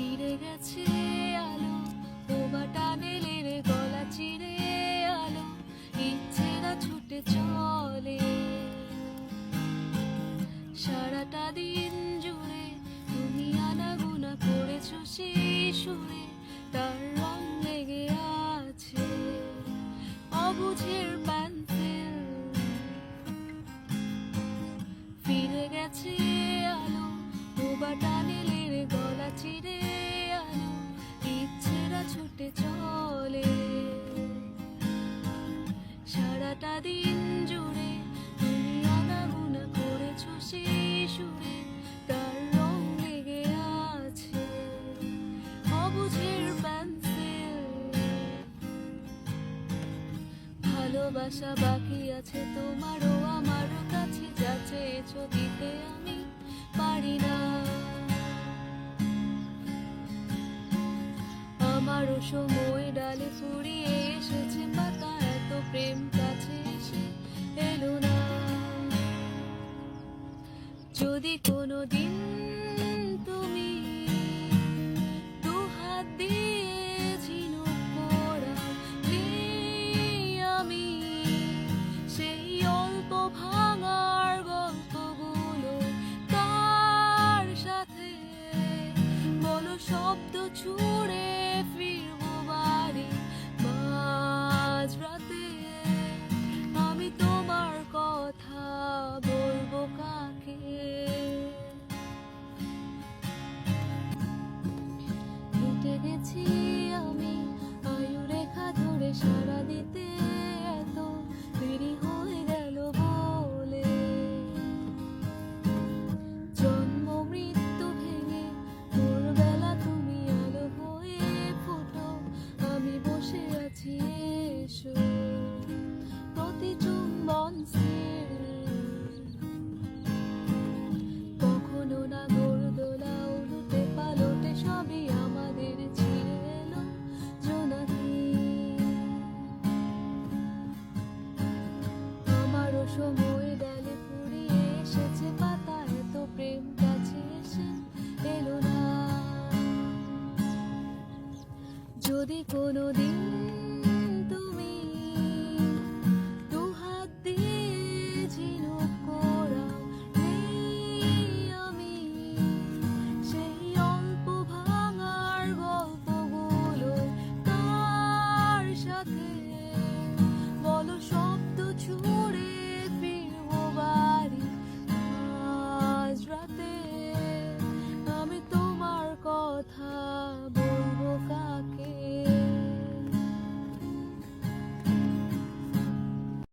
ফিরে গেছে আলো। বোবা টানেলের গলা চিরে আলো। ইচ্ছেরা ছুটে চলে। সারাটা দিন সারাটা দিন জুড়ে তুমি আনাগুনা করেছ সেই সুরে তার রং লেগে আছে অবুঝের পেন্সিল ভালোবাসা বাকি আছে তোমারও আমারও কাছে যা চেয়েছো দিতে আমি পারি না। আমারও সময় ডালে যদি কোনো দিন সময় ডালে ফুরিয়ে এসেছে পাতা এত প্রেম কাছে এসে এলো না। যদি কোনো দিন